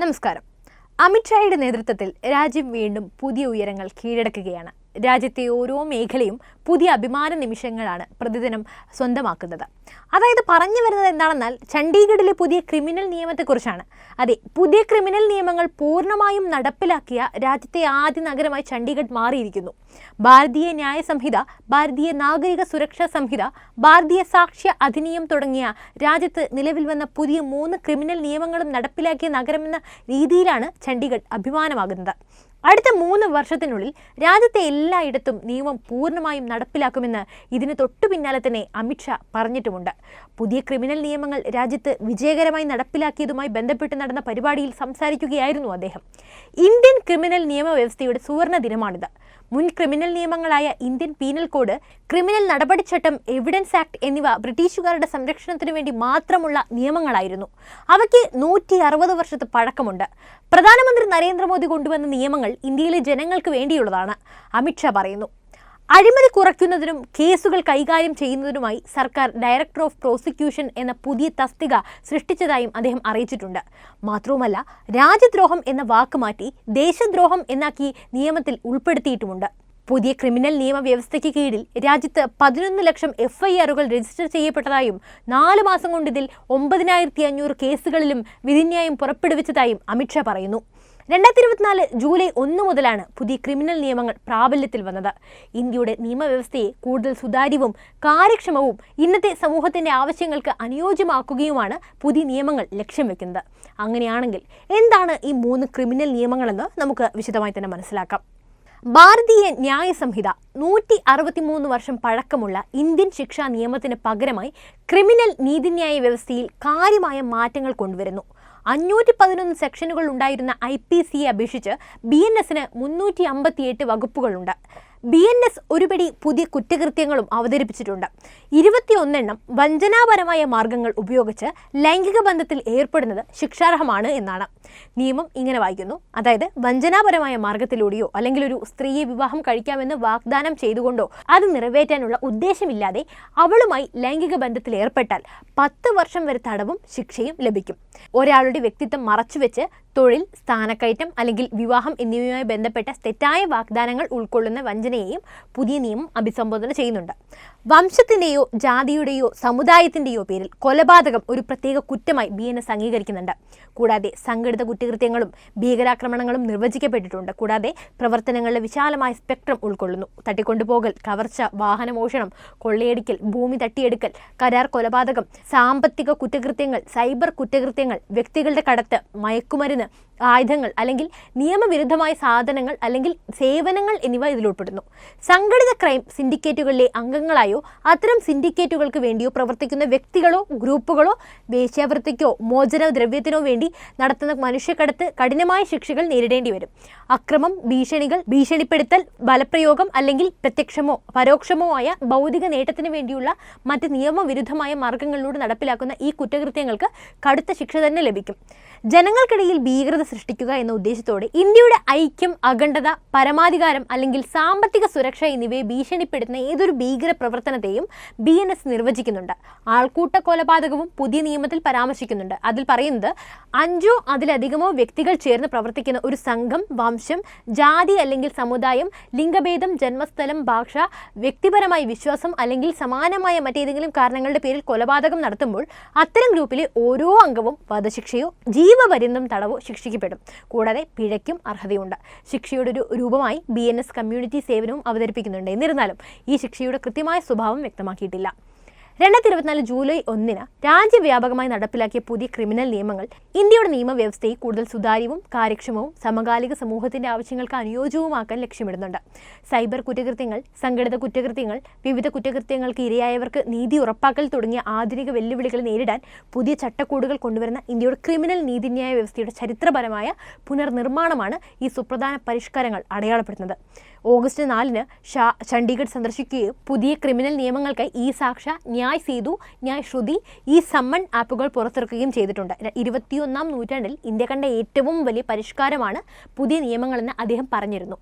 നമസ്കാരം. അമിത്ഷായുടെ നേതൃത്വത്തിൽ രാജ്യം വീണ്ടും പുതിയ ഉയരങ്ങൾ കീഴടക്കുകയാണ്. രാജ്യത്തെ ഓരോ മേഖലയും പുതിയ അഭിമാന നിമിഷങ്ങളാണ് പ്രതിദിനം സ്വന്തമാക്കുന്നത്. അതായത് പറഞ്ഞു വരുന്നത് എന്താണെന്നാൽ ചണ്ഡീഗഡിലെ പുതിയ ക്രിമിനൽ നിയമത്തെക്കുറിച്ചാണ്. അതെ പുതിയ ക്രിമിനൽ നിയമങ്ങൾ പൂർണമായും നടപ്പിലാക്കിയ രാജ്യത്തെ ആദ്യ നഗരമായി ചണ്ഡീഗഡ് മാറിയിരിക്കുന്നു. ഭാരതീയ ന്യായ സംഹിത ഭാരതീയ നാഗരിക സുരക്ഷാ സംഹിത ഭാരതീയ സാക്ഷ്യ അധിനിയം തുടങ്ങിയ രാജ്യത്ത് നിലവിൽ വന്ന പുതിയ മൂന്ന് ക്രിമിനൽ നിയമങ്ങളും നടപ്പിലാക്കിയ നഗരമെന്ന രീതിയിലാണ് ചണ്ഡീഗഡ് അഭിമാനമാകുന്നത്. അടുത്ത മൂന്ന് വർഷത്തിനുള്ളിൽ രാജ്യത്തെ എല്ലായിടത്തും നിയമം പൂർണമായും നടപ്പിലാക്കുമെന്ന് ഇതിന് തൊട്ടു പിന്നാലെ തന്നെ അമിത്ഷാ പറഞ്ഞിട്ടുമുണ്ട്. പുതിയ ക്രിമിനൽ നിയമങ്ങൾ രാജ്യത്ത് വിജയകരമായി നടപ്പിലാക്കിയതുമായി ബന്ധപ്പെട്ട് നടന്ന പരിപാടിയിൽ സംസാരിക്കുകയായിരുന്നു അദ്ദേഹം. ഇന്ത്യൻ ക്രിമിനൽ നിയമവ്യവസ്ഥയുടെ സുവർണ ദിനമാണിത്. മുൻ ക്രിമിനൽ നിയമങ്ങളായ ഇന്ത്യൻ പീനൽ കോഡ് ക്രിമിനൽ നടപടിച്ചട്ടം എവിഡൻസ് ആക്ട് എന്നിവ ബ്രിട്ടീഷുകാരുടെ സംരക്ഷണത്തിനു വേണ്ടി മാത്രമുള്ള നിയമങ്ങളായിരുന്നു. അവയ്ക്ക് നൂറ്റി അറുപത് വർഷത്തെ പഴക്കമുണ്ട്. പ്രധാനമന്ത്രി നരേന്ദ്രമോദി കൊണ്ടുവന്ന നിയമങ്ങൾ ഇന്ത്യയിലെ ജനങ്ങൾക്ക് വേണ്ടിയുള്ളതാണ്. അമിത്ഷാ പറയുന്നു. അഴിമതി കുറയ്ക്കുന്നതിനും കേസുകൾ കൈകാര്യം ചെയ്യുന്നതിനുമായി സർക്കാർ ഡയറക്ടർ ഓഫ് പ്രോസിക്യൂഷൻ എന്ന പുതിയ തസ്തിക സൃഷ്ടിച്ചതായും അദ്ദേഹം അറിയിച്ചിട്ടുണ്ട്. മാത്രവുമല്ല രാജ്യദ്രോഹം എന്ന വാക്ക് മാറ്റി ദേശദ്രോഹം എന്നാക്കി നിയമത്തിൽ ഉൾപ്പെടുത്തിയിട്ടുമുണ്ട്. പുതിയ ക്രിമിനൽ നിയമവ്യവസ്ഥയ്ക്ക് കീഴിൽ രാജ്യത്ത് പതിനൊന്ന് ലക്ഷം എഫ് ഐ ആറുകൾ രജിസ്റ്റർ ചെയ്യപ്പെട്ടതായും നാല് മാസം കൊണ്ട് ഇതിൽ ഒമ്പതിനായിരത്തി അഞ്ഞൂറ് കേസുകളിലും വിധിന്യായം പുറപ്പെടുവിച്ചതായും അമിത്ഷാ പറയുന്നു. രണ്ടായിരത്തി ഇരുപത്തിനാല് ജൂലൈ ഒന്ന് മുതലാണ് പുതിയ ക്രിമിനൽ നിയമങ്ങൾ പ്രാബല്യത്തിൽ വന്നത്. ഇന്ത്യയുടെ നിയമവ്യവസ്ഥയെ കൂടുതൽ സുതാര്യവും കാര്യക്ഷമവും ഇന്നത്തെ സമൂഹത്തിന്റെ ആവശ്യങ്ങൾക്ക് അനുയോജ്യമാക്കുകയുമാണ് പുതിയ നിയമങ്ങൾ ലക്ഷ്യം വെക്കുന്നത്. അങ്ങനെയാണെങ്കിൽ എന്താണ് ഈ മൂന്ന് ക്രിമിനൽ നിയമങ്ങളെന്ന് നമുക്ക് വിശദമായി തന്നെ മനസ്സിലാക്കാം. ഭാരതീയ ന്യായ സംഹിത നൂറ്റി അറുപത്തിമൂന്ന് വർഷം പഴക്കമുള്ള ഇന്ത്യൻ ശിക്ഷാ നിയമത്തിന് പകരമായി ക്രിമിനൽ നീതിന്യായ വ്യവസ്ഥയിൽ കാര്യമായ മാറ്റങ്ങൾ കൊണ്ടുവരുന്നു. അഞ്ഞൂറ്റി പതിനൊന്ന് സെക്ഷനുകൾ ഉണ്ടായിരുന്ന ഐ പി സിയെ അപേക്ഷിച്ച് ബി എൻ എസിന് മുന്നൂറ്റി അമ്പത്തിയെട്ട് വകുപ്പുകളുണ്ട്. ബി എൻ എസ് ഒരുപടി പുതിയ കുറ്റകൃത്യങ്ങളും അവതരിപ്പിച്ചിട്ടുണ്ട്. ഇരുപത്തിയൊന്നെണ്ണം വഞ്ചനാപരമായ മാർഗങ്ങൾ ഉപയോഗിച്ച് ലൈംഗിക ബന്ധത്തിൽ ഏർപ്പെടുന്നത് ശിക്ഷാർഹമാണ് എന്നാണ്. നിയമം ഇങ്ങനെ വായിക്കുന്നു. അതായത് വഞ്ചനാപരമായ മാർഗത്തിലൂടെയോ അല്ലെങ്കിൽ ഒരു സ്ത്രീയെ വിവാഹം കഴിക്കാമെന്ന് വാഗ്ദാനം ചെയ്തുകൊണ്ടോ അത് നിറവേറ്റാനുള്ള ഉദ്ദേശമില്ലാതെ അവളുമായി ലൈംഗിക ബന്ധത്തിൽ ഏർപ്പെട്ടാൽ പത്ത് വർഷം വരെ തടവും ശിക്ഷയും ലഭിക്കും. ഒരാളുടെ വ്യക്തിത്വം മറച്ചുവെച്ച് തൊഴിൽ സ്ഥാനക്കയറ്റം അല്ലെങ്കിൽ വിവാഹം എന്നിവയുമായി ബന്ധപ്പെട്ട തെറ്റായ വാഗ്ദാനങ്ങൾ ഉൾക്കൊള്ളുന്ന വഞ്ചനയെയും പുതിയ നിയമം അഭിസംബോധന ചെയ്യുന്നുണ്ട്. വംശത്തിന്റെയോ ജാതിയുടെയോ സമുദായത്തിന്റെയോ പേരിൽ കൊലപാതകം ഒരു പ്രത്യേക കുറ്റമായി ബി എൻ എസ് അംഗീകരിക്കുന്നുണ്ട്. കൂടാതെ സംഘടിത കുറ്റകൃത്യങ്ങളും ഭീകരാക്രമണങ്ങളും നിർവചിക്കപ്പെട്ടിട്ടുണ്ട്. കൂടാതെ പ്രവർത്തനങ്ങളുടെ വിശാലമായ സ്പെക്ട്രം ഉൾക്കൊള്ളുന്നു. തട്ടിക്കൊണ്ടുപോകൽ കവർച്ച വാഹനമോഷണം കൊള്ളയടിക്കൽ ഭൂമി തട്ടിയെടുക്കൽ കരാർ കൊലപാതകം സാമ്പത്തിക കുറ്റകൃത്യങ്ങൾ സൈബർ കുറ്റകൃത്യങ്ങൾ വ്യക്തികളുടെ കടത്ത് മയക്കുമരുന്ന് ആയുധങ്ങൾ അല്ലെങ്കിൽ നിയമവിരുദ്ധമായ സാധനങ്ങൾ അല്ലെങ്കിൽ സേവനങ്ങൾ എന്നിവ ഇതിലുൾപ്പെടുന്നു സംഘടിത ക്രൈം സിൻഡിക്കേറ്റുകളിലെ അംഗങ്ങളായോ അത്തരം സിൻഡിക്കേറ്റുകൾക്ക് വേണ്ടിയോ പ്രവർത്തിക്കുന്ന വ്യക്തികളോ ഗ്രൂപ്പുകളോ വേശ്യാവൃത്തിക്കോ മോചന ദ്രവ്യത്തിനോ വേണ്ടി നടത്തുന്ന മനുഷ്യക്കടത്ത് കഠിനമായ ശിക്ഷകൾ നേരിടേണ്ടി വരും. അക്രമം ഭീഷണികൾ ഭീഷണിപ്പെടുത്തൽ ബലപ്രയോഗം അല്ലെങ്കിൽ പ്രത്യക്ഷമോ പരോക്ഷമോ ആയ ഭൗതിക നേട്ടത്തിന് വേണ്ടിയുള്ള മറ്റ് നിയമവിരുദ്ധമായ മാർഗങ്ങളിലൂടെ നടപ്പിലാക്കുന്ന ഈ കുറ്റകൃത്യങ്ങൾക്ക് കടുത്ത ശിക്ഷ തന്നെ ലഭിക്കും. ജനങ്ങൾക്കിടയിൽ ഭീകരത സൃഷ്ടിക്കുക എന്ന ഉദ്ദേശത്തോടെ ഇന്ത്യയുടെ ഐക്യം അഖണ്ഡത പരമാധികാരം അല്ലെങ്കിൽ സാമ്പത്തിക സുരക്ഷ എന്നിവയെ ഭീഷണിപ്പെടുത്തുന്ന ഏതൊരു ഭീകര പ്രവർത്തനത്തെയും ബി എൻ എസ് നിർവചിക്കുന്നുണ്ട്. ആൾക്കൂട്ട കൊലപാതകവും പുതിയ നിയമത്തിൽ പരാമർശിക്കുന്നുണ്ട്. അതിൽ പറയുന്നത് അഞ്ചോ അതിലധികമോ വ്യക്തികൾ ചേർന്ന് പ്രവർത്തിക്കുന്ന ഒരു സംഘം വംശം ജാതി അല്ലെങ്കിൽ സമുദായം ലിംഗഭേദം ജന്മസ്ഥലം ഭാഷ വ്യക്തിപരമായ വിശ്വാസം അല്ലെങ്കിൽ സമാനമായ മറ്റേതെങ്കിലും കാരണങ്ങളുടെ പേരിൽ കൊലപാതകം നടത്തുമ്പോൾ അത്തരം ഗ്രൂപ്പിലെ ഓരോ അംഗവും വധശിക്ഷയോ ജീവപര്യന്തം തടവോ ശിക്ഷിക്കപ്പെടും. കൂടാതെ പിഴയ്ക്കും അർഹതയുണ്ട്. ശിക്ഷയുടെ ഒരു രൂപമായി ബി കമ്മ്യൂണിറ്റി സേവനവും അവതരിപ്പിക്കുന്നുണ്ട്. എന്നിരുന്നാലും ഈ ശിക്ഷയുടെ കൃത്യമായ സ്വഭാവം വ്യക്തമാക്കിയിട്ടില്ല രണ്ടായിരത്തി ഇരുപത്തിനാല് ജൂലൈ ഒന്നിന് രാജ്യവ്യാപകമായി നടപ്പിലാക്കിയ പുതിയ ക്രിമിനൽ നിയമങ്ങൾ ഇന്ത്യയുടെ നിയമവ്യവസ്ഥയെ കൂടുതൽ സുതാര്യവും കാര്യക്ഷമവും സമകാലിക സമൂഹത്തിന്റെ ആവശ്യങ്ങൾക്ക് അനുയോജ്യവുമാക്കാൻ ലക്ഷ്യമിടുന്നുണ്ട്. സൈബർ കുറ്റകൃത്യങ്ങൾ സംഘടിത കുറ്റകൃത്യങ്ങൾ വിവിധ കുറ്റകൃത്യങ്ങൾക്ക് ഇരയായവർക്ക് നീതി ഉറപ്പാക്കൽ തുടങ്ങിയ ആധുനിക വെല്ലുവിളികൾ നേരിടാൻ പുതിയ ചട്ടക്കൂടുകൾ കൊണ്ടുവരുന്ന ഇന്ത്യയുടെ ക്രിമിനൽ നീതിന്യായ വ്യവസ്ഥയുടെ ചരിത്രപരമായ പുനർനിർമ്മാണമാണ് ഈ സുപ്രധാന പരിഷ്കാരങ്ങൾ അടയാളപ്പെടുത്തുന്നത്. ഓഗസ്റ്റ് നാലിന് ഷാ ചണ്ഡീഗഡ് സന്ദർശിക്കുകയും പുതിയ ക്രിമിനൽ നിയമങ്ങൾക്കായി ഈ സാക്ഷ ന്യായ് സേതു ന്യായ് ശ്രുതി ഈ സമ്മൺ ആപ്പുകൾ പുറത്തിറക്കുകയും ചെയ്തിട്ടുണ്ട്. ഇരുപത്തിയൊന്നാം നൂറ്റാണ്ടിൽ ഇന്ത്യ കണ്ട ഏറ്റവും വലിയ പരിഷ്കാരമാണ് പുതിയ നിയമങ്ങളെന്ന് അദ്ദേഹം പറഞ്ഞിരുന്നു.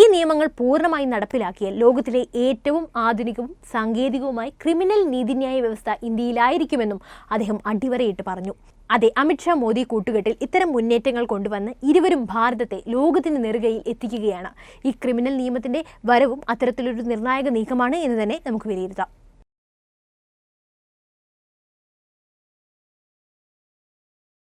ഈ നിയമങ്ങൾ പൂർണമായും നടപ്പിലാക്കിയാൽ ലോകത്തിലെ ഏറ്റവും ആധുനികവും സാങ്കേതികവുമായി ക്രിമിനൽ നീതിന്യായ വ്യവസ്ഥ ഇന്ത്യയിലായിരിക്കുമെന്നും അദ്ദേഹം അടിവരയിട്ട് പറഞ്ഞു. അതെ അമിത്ഷാ മോദി കൂട്ടുകെട്ടിൽ ഇത്തരം മുന്നേറ്റങ്ങൾ കൊണ്ടുവന്ന് ഇരുവരും ഭാരതത്തെ ലോകത്തിന് നെറുകയിൽ എത്തിക്കുകയാണ്. ഈ ക്രിമിനൽ നിയമത്തിന്റെ വരവും അത്തരത്തിലൊരു നിർണായക നീക്കമാണ് എന്ന് തന്നെ നമുക്ക് വിലയിരുത്താം.